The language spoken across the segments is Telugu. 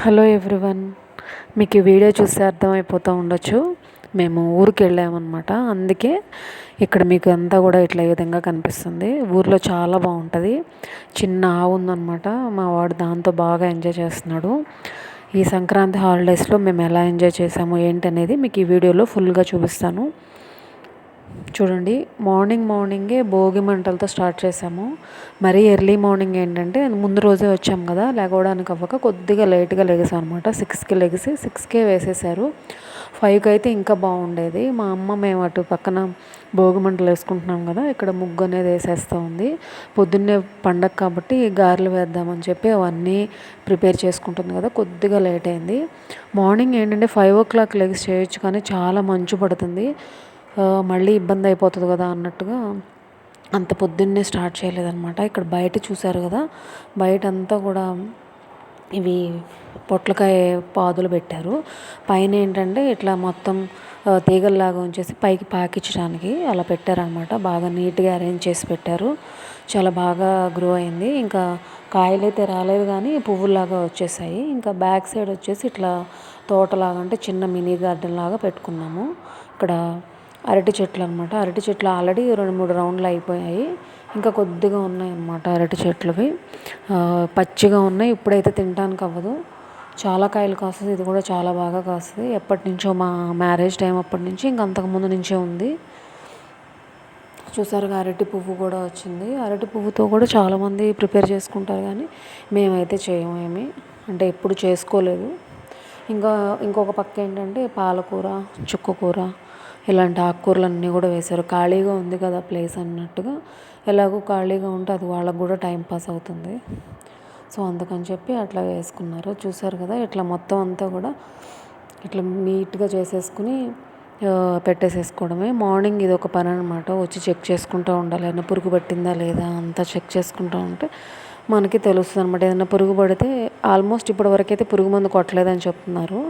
హలో ఎవ్రీవన్ మీకు ఈ వీడియో చూస్తే అర్థమైపోతూ ఉండొచ్చు. మేము ఊరికి వెళ్ళామన్నమాట అందుకే ఇక్కడ మీకు అంతా కూడా ఇట్లా ఈ విధంగా కనిపిస్తుంది. ఊర్లో చాలా బాగుంటుంది. చిన్న ఆవు ఉందన్నమాట. మా వాడు దాంతో బాగా ఎంజాయ్ చేస్తున్నాడు. ఈ సంక్రాంతి హాలిడేస్లో మేము ఎలా ఎంజాయ్ చేసాము ఏంటనేది మీకు ఈ వీడియోలో ఫుల్గా చూపిస్తాను. చూడండి మార్నింగ్ మార్నింగే భోగి మంటలతో స్టార్ట్ చేసాము మరీ ఎర్లీ మార్నింగ్ ఏంటంటే ముందు రోజే వచ్చాం కదా లేకపోవడానికి అవ్వక కొద్దిగా లేట్గా లెగసాం అనమాట సిక్స్కి లెగిసి సిక్స్కే వేసేసారు. ఫైవ్కి అయితే ఇంకా బాగుండేది. మా అమ్మ మేము అటు పక్కన భోగి మంటలు వేసుకుంటున్నాం కదా ఇక్కడ ముగ్గు అనేది వేసేస్తూ ఉంది. పొద్దున్నే పండగ కాబట్టి గారెలు వేద్దామని చెప్పి అవన్నీ ప్రిపేర్ చేసుకుంటుంది కదా కొద్దిగా లేట్ అయింది. మార్నింగ్ ఏంటంటే ఫైవ్ ఓ క్లాక్ లెగ్స్ చేయొచ్చు కానీ చాలా మంచు పడుతుంది. మళ్ళీ ఇబ్బంది అయిపోతుంది కదా అన్నట్టుగా అంత పొద్దున్నే స్టార్ట్ చేయలేదన్నమాట. ఇక్కడ బయట చూశారు కదా బయట అంతా కూడా ఇవి పొట్లకాయ పాదులు పెట్టారు. పైన ఏంటంటే ఇట్లా మొత్తం తీగల్లాగా ఉంచేసి పైకి పాకించడానికి అలా పెట్టారనమాట బాగా నీట్గా అరేంజ్ చేసి పెట్టారు. చాలా బాగా గ్రో అయింది. ఇంకా కాయలు అయితే రాలేదు కానీ పువ్వులాగా వచ్చేసాయి. ఇంకా బ్యాక్ సైడ్ వచ్చేసి ఇట్లా తోటలాగా అంటే చిన్న మినీ గార్డెన్ లాగా పెట్టుకున్నాము. ఇక్కడ అరటి చెట్లు అనమాట అరటి చెట్లు ఆల్రెడీ రెండు మూడు రౌండ్లు అయిపోయాయి. ఇంకా కొద్దిగా ఉన్నాయి అన్నమాట అరటి చెట్లువి. పచ్చిగా ఉన్నాయి. ఇప్పుడైతే తినడానికి అవ్వదు. చాలా కాయలు కాస్తుంది. ఇది కూడా చాలా బాగా కాస్తుంది. ఎప్పటి నుంచో మా మ్యారేజ్ టైం అప్పటి నుంచి ఇంక అంతకుముందు నుంచే ఉంది. చూసారుగా అరటి పువ్వు కూడా వచ్చింది. అరటి పువ్వుతో కూడా చాలామంది ప్రిపేర్ చేసుకుంటారు కానీ మేమైతే చేయము ఏమి. అంటే ఎప్పుడు చేసుకోలేదు. ఇంకా ఇంకొక పక్క ఏంటంటే పాలకూర చుక్కకూర ఇలాంటి ఆకుకూరలు అన్నీ కూడా వేశారు. ఖాళీగా ఉంది కదా ప్లేస్ అన్నట్టుగా. ఎలాగో ఖాళీగా ఉంటే అది వాళ్ళకు కూడా టైం పాస్ అవుతుంది. సో అందుకని చెప్పి అట్లా వేసుకున్నారు. చూసారు కదా ఇట్లా మొత్తం అంతా కూడా ఇట్లా నీట్గా చేసేసుకుని పెట్టేసేసుకోవడమే. మార్నింగ్ ఇది ఒక పని అనమాట వచ్చి చెక్ చేసుకుంటూ ఉండాలి. ఏదైనా పురుగు పట్టిందా లేదా అంతా చెక్ చేసుకుంటూ ఉంటే మనకి తెలుస్తుంది అనమాట ఏదైనా పురుగు పడితే ఆల్మోస్ట్ ఇప్పటివరకు అయితే పురుగు మందు కొట్టలేదని చెప్తున్నారు.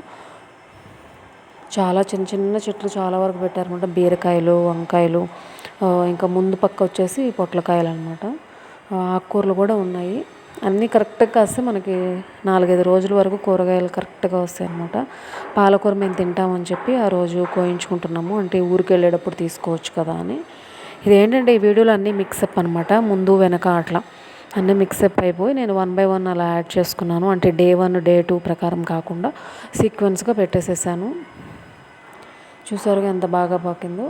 చాలా చిన్న చిన్న చెట్లు చాలా వరకు పెట్టారనమాట. బీరకాయలు వంకాయలు ఇంకా ముందు పక్క వచ్చేసి పొట్లకాయలు అనమాట ఆకుకూరలు కూడా ఉన్నాయి. అన్నీ కరెక్ట్గా కాస్తే మనకి నాలుగైదు రోజుల వరకు కూరగాయలు కరెక్ట్గా వస్తాయి అనమాట పాలకూర మేము తింటామని చెప్పి ఆ రోజు కోయించుకుంటున్నాము. అంటే ఊరికి వెళ్ళేటప్పుడు తీసుకోవచ్చు కదా అని. ఇది ఏంటంటే ఈ వీడియోలు అన్నీ మిక్సప్ అనమాట ముందు వెనక అట్లా అన్నీ మిక్సప్ అయిపోయి నేను వన్ బై వన్ అలా యాడ్ చేసుకున్నాను. అంటే డే వన్ డే టూ ప్రకారం కాకుండా సీక్వెన్స్గా పెట్టేసేసాను. చూసారుగా ఎంత బాగా పాకిందో.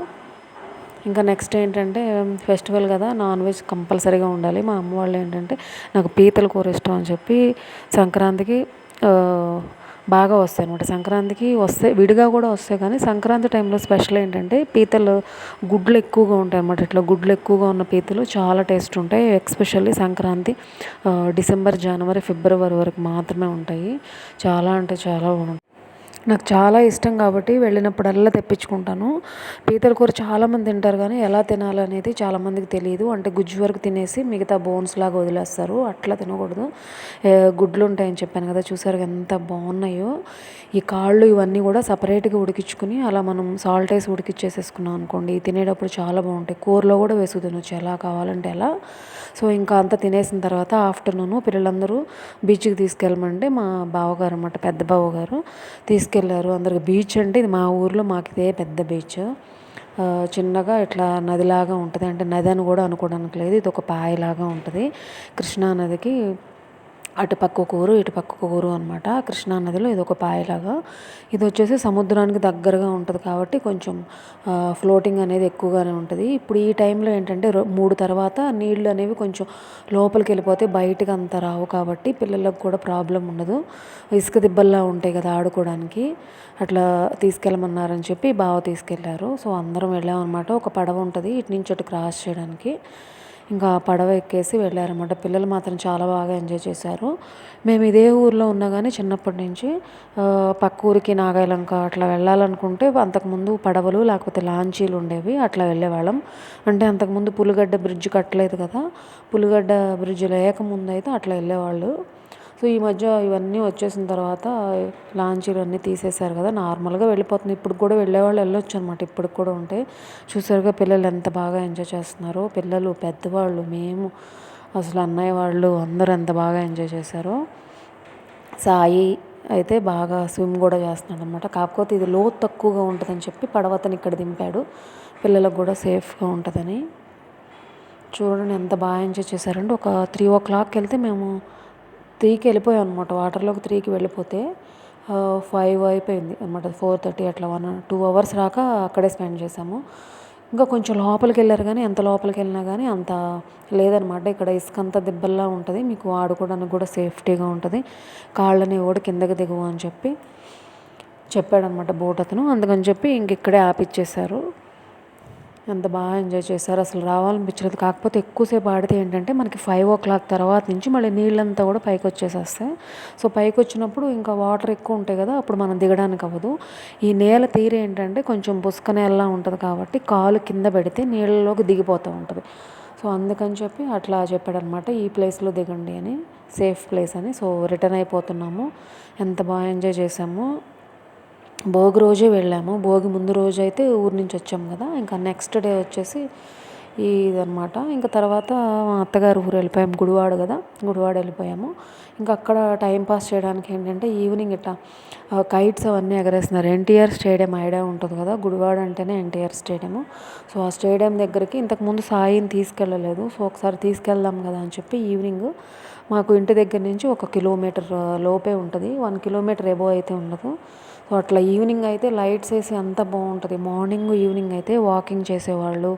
ఇంకా నెక్స్ట్ ఏంటంటే ఫెస్టివల్ కదా నాన్ వెజ్ కంపల్సరీగా ఉండాలి. మా అమ్మ వాళ్ళు ఏంటంటే నాకు పీతల కూర ఇష్టం అని చెప్పి సంక్రాంతికి బాగా వస్తాయి అనమాట సంక్రాంతికి వస్తే విడిగా కూడా వస్తాయి కానీ సంక్రాంతి టైంలో స్పెషల్ ఏంటంటే పీతలు గుడ్లు ఎక్కువగా ఉంటాయి అనమాట ఇట్లా గుడ్లు ఎక్కువగా ఉన్న పీతలు చాలా టేస్ట్ ఉంటాయి. ఎక్స్పెషల్లీ సంక్రాంతి డిసెంబర్ జనవరి ఫిబ్రవరి వరకు మాత్రమే ఉంటాయి. చాలా అంటే చాలా బాగుంటాయి. నాకు చాలా ఇష్టం కాబట్టి వెళ్ళినప్పుడల్లా తెప్పించుకుంటాను. పీతల కూర చాలామంది తింటారు కానీ ఎలా తినాలనేది చాలామందికి తెలియదు అంటే గుజ్జు వరకు తినేసి మిగతా బోన్స్ లాగా వదిలేస్తారు. అట్లా తినకూడదు. గుడ్లు ఉంటాయని చెప్పాను కదా చూసారు ఎంత బాగున్నాయో. ఈ కాళ్ళు ఇవన్నీ కూడా సపరేట్గా ఉడికించుకుని అలా మనం సాల్ట్ వేసి ఉడికిచ్చేసేసుకున్నాం అనుకోండి తినేటప్పుడు చాలా బాగుంటాయి. కూరలో కూడా వేసుకు తినొచ్చు ఎలా కావాలంటే ఎలా సో ఇంకా అంతా తినేసిన తర్వాత ఆఫ్టర్నూన్ పిల్లలందరూ బీచ్కి తీసుకెళ్ళమంటే మా బావగారు అనమాట పెద్ద బావగారు తీసుకెళ్ళారు అందరికి బీచ్ అంటే ఇది మా ఊర్లో మాకు ఇదే పెద్ద బీచ్ చిన్నగా ఇట్లా నదిలాగా ఉంటుంది. అంటే నది అని కూడా అనుకోవడానికి లేదు. ఇది ఒక పాయలాగా ఉంటుంది. కృష్ణా అటుపక్క అటు పక్క ఒక ఊరు ఇటు పక్క ఒక ఊరు అనమాట కృష్ణా నదిలో ఇది ఒక పాయలాగా. ఇది వచ్చేసి సముద్రానికి దగ్గరగా ఉంటుంది కాబట్టి కొంచెం ఫ్లోటింగ్ అనేది ఎక్కువగానే ఉంటుంది. ఇప్పుడు ఈ టైంలో ఏంటంటే మూడు తర్వాత నీళ్ళు అనేవి కొంచెం లోపలికి వెళ్ళిపోతే బయటకు అంత రావు కాబట్టి పిల్లలకు కూడా ప్రాబ్లం ఉండదు. ఇసుక దిబ్బల్లా ఉంటాయి కదా ఆడుకోవడానికి. అట్లా తీసుకెళ్ళమన్నారని చెప్పి బావ తీసుకెళ్ళారు. సో అందరం వెళ్ళామన్నమాట. ఒక పడవ ఉంటుంది ఇటు నుంచి అటు క్రాస్ చేయడానికి. ఇంకా పడవ ఎక్కేసి వెళ్ళారన్నమాట. పిల్లలు మాత్రం చాలా బాగా ఎంజాయ్ చేశారు. మేము ఇదే ఊర్లో ఉన్నా కానీ చిన్నప్పటి నుంచి పక్క ఊరికి నాగాలంక అట్లా వెళ్ళాలనుకుంటే అంతకుముందు పడవలు లేకపోతే లాంచీలు ఉండేవి అట్లా వెళ్ళేవాళ్ళం. అంటే అంతకుముందు పులిగడ్డ బ్రిడ్జ్ కట్టలేదు కదా పులిగడ్డ బ్రిడ్జ్ లేకముందు అయితే అట్లా వెళ్ళేవాళ్ళు. సో ఈ మధ్య ఇవన్నీ వచ్చేసిన తర్వాత లాంచీలు అన్నీ తీసేశారు కదా నార్మల్గా వెళ్ళిపోతుంది. ఇప్పుడు కూడా వెళ్ళేవాళ్ళు వెళ్ళొచ్చు అనమాట ఇప్పటికి కూడా ఉంటే చూసారుగా పిల్లలు ఎంత బాగా ఎంజాయ్ చేస్తున్నారో. పిల్లలు పెద్దవాళ్ళు మేము అసలు అన్నయ్య వాళ్ళు అందరూ ఎంత బాగా ఎంజాయ్ చేశారో. సాయి అయితే బాగా స్విమ్ కూడా చేస్తున్నాడు అనమాట కాకపోతే ఇది లోతు తక్కువగా ఉంటుందని చెప్పి పడవతని ఇక్కడ దింపాడు. పిల్లలకు కూడా సేఫ్గా ఉంటుందని. చూడండి ఎంత బాగా ఎంజాయ్ చేశారంటే ఒక త్రీ ఓ క్లాక్కి వెళ్తే మేము త్రీకి వెళ్ళిపోయాం అనమాట వాటర్లోకి త్రీకి వెళ్ళిపోతే ఫైవ్ అయిపోయింది అనమాట ఫోర్ థర్టీ అట్లా వన్ టూ అవర్స్ రాక అక్కడే స్పెండ్ చేసాము. ఇంకా కొంచెం లోపలికి వెళ్ళారు కానీ ఎంత లోపలికి వెళ్ళినా కానీ అంత లేదనమాట ఇక్కడ ఇసుక అంతా దిబ్బల్లా ఉంటుంది. మీకు ఆడుకోవడానికి కూడా సేఫ్టీగా ఉంటుంది. కాళ్ళని కూడా కిందకి దిగువ అని చెప్పి చెప్పాడనమాట బోట్ అతను. అందుకని చెప్పి ఇంక ఇక్కడే ఆపిచ్చేశారు ఎంత బాగా ఎంజాయ్ చేశారు. అసలు రావాలనిపించలేదు. కాకపోతే ఎక్కువసేపు ఆడితే ఏంటంటే మనకి ఫైవ్ ఓ క్లాక్ తర్వాత నుంచి మళ్ళీ నీళ్ళంతా కూడా పైకి వచ్చేసేస్తాయి. సో పైకి వచ్చినప్పుడు ఇంకా వాటర్ ఎక్కువ ఉంటాయి కదా అప్పుడు మనం దిగడానికి అవ్వదు. ఈ నేల తీరు ఏంటంటే కొంచెం బుసుక నేలలా ఉంటుంది కాబట్టి కాలు కింద పెడితే నీళ్ళలోకి దిగిపోతూ ఉంటుంది. సో అందుకని చెప్పి అట్లా చెప్పాడనమాట ఈ ప్లేస్లో దిగండి అని సేఫ్ ప్లేస్ అని. సో రిటర్న్ అయిపోతున్నాము. ఎంత బాగా ఎంజాయ్ చేసాము భోగి రోజే వెళ్ళాము. భోగి ముందు రోజు అయితే ఊరి నుంచి వచ్చాము కదా. ఇంకా నెక్స్ట్ డే వచ్చేసి ఇదనమాట ఇంకా తర్వాత మా అత్తగారు ఊరు వెళ్ళిపోయాము. గుడివాడ కదా. గుడివాడ వెళ్ళిపోయాము. ఇంకా అక్కడ టైం పాస్ చేయడానికి ఏంటంటే ఈవినింగ్ ఇట్లా కైట్స్ అవన్నీ ఎగరేస్తున్నారు. ఎన్టీఆర్ స్టేడియం ఐడియా ఉంటుంది కదా. గుడివాడ అంటేనే ఎన్టీఆర్ స్టేడియం సో ఆ స్టేడియం దగ్గరికి ఇంతకుముందు సాయిని తీసుకెళ్ళలేదు. సో ఒకసారి తీసుకెళ్దాం కదా అని చెప్పి ఈవినింగ్ మాకు ఇంటి దగ్గర నుంచి ఒక కిలోమీటర్ లోపే ఉంటుంది. వన్ కిలోమీటర్ ఎబో అయితే ఉండదు. అట్లా ఈవినింగ్ అయితే లైట్స్ వేసి అంత బాగుంటుంది. మార్నింగ్ ఈవినింగ్ అయితే వాకింగ్ చేసేవాళ్ళు.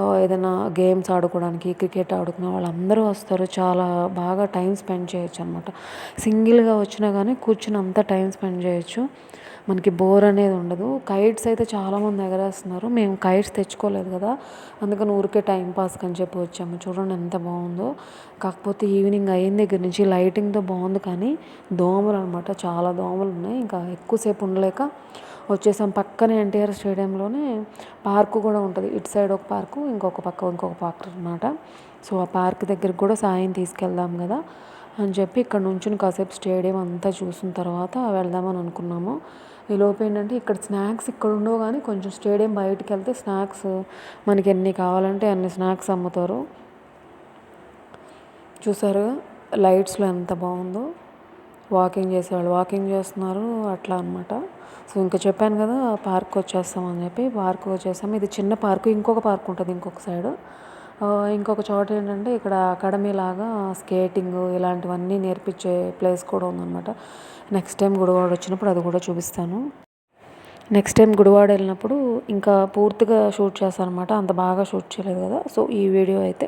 ఏదైనా గేమ్స్ ఆడుకోవడానికి క్రికెట్ ఆడుకునే వాళ్ళందరూ వస్తారు. చాలా బాగా టైం స్పెండ్ చేయొచ్చు అనమాట సింగిల్గా వచ్చినా కానీ కూర్చుని అంతా టైం స్పెండ్ చేయొచ్చు. మనకి బోర్ అనేది ఉండదు. కైట్స్ అయితే చాలామంది ఎగరేస్తున్నారు. మేము కైట్స్ తెచ్చుకోలేదు కదా. అందుకని ఊరికే టైం అని చెప్పి వచ్చాము. చూడండి ఎంత బాగుందో. కాకపోతే ఈవినింగ్ అయిన దగ్గర నుంచి లైటింగ్తో బాగుంది కానీ దోమలు అనమాట చాలా దోమలు ఉన్నాయి. ఇంకా ఎక్కువసేపు ఉండలేక వచ్చేసాం పక్కనే ఎన్టీఆర్ స్టేడియంలోనే. పార్కు కూడా ఉంటుంది. ఇటు సైడ్ ఒక పార్కు ఇంకొక పక్క ఇంకొక పార్క్ అనమాట సో ఆ పార్క్ దగ్గరికి కూడా సాయం తీసుకెళ్దాం కదా అని చెప్పి ఇక్కడ నుంచి కాసేపు స్టేడియం అంతా చూసిన తర్వాత వెళ్దామని అనుకున్నాము. ఈ ఏంటంటే ఇక్కడ స్నాక్స్ ఇక్కడ ఉండవు కానీ కొంచెం స్టేడియం బయటకు వెళ్తే స్నాక్స్ మనకి ఎన్ని కావాలంటే అన్ని స్నాక్స్ అమ్ముతారు. చూసారు లైట్స్లో ఎంత బాగుందో. వాకింగ్ చేసేవాళ్ళు. వాకింగ్ చేస్తున్నారు అట్లా అనమాట సో ఇంకా చెప్పాను కదా పార్క్ వచ్చేస్తామని చెప్పి పార్క్ వచ్చేసాం. ఇది చిన్న పార్కు ఇంకొక పార్క్ ఉంటుంది ఇంకొక సైడ్. ఇంకొక చోట ఏంటంటే ఇక్కడ అకాడమీ లాగా స్కేటింగ్ ఇలాంటివన్నీ నేర్పించే ప్లేస్ కూడా ఉందన్నమాట. నెక్స్ట్ టైం గుడివాడ వచ్చినప్పుడు అది కూడా చూపిస్తాను. నెక్స్ట్ టైం గుడివాడ వెళ్ళినప్పుడు ఇంకా పూర్తిగా షూట్ చేస్తాను అనమాట అంత బాగా షూట్ చేయలేదు కదా. సో ఈ వీడియో అయితే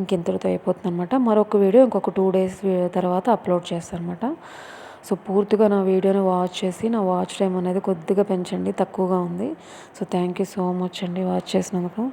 ఇంకెంతటితో అయిపోతుంది అనమాట మరొక వీడియో ఇంకొక టూ డేస్ తర్వాత అప్లోడ్ చేస్తాను అనమాట సో పూర్తిగా నా వీడియోని వాచ్ చేసి నా వాచ్ టైం అనేది కొద్దిగా పెంచండి. తక్కువగా ఉంది. So thank you so much అండి వాచ్ చేసినందుకు.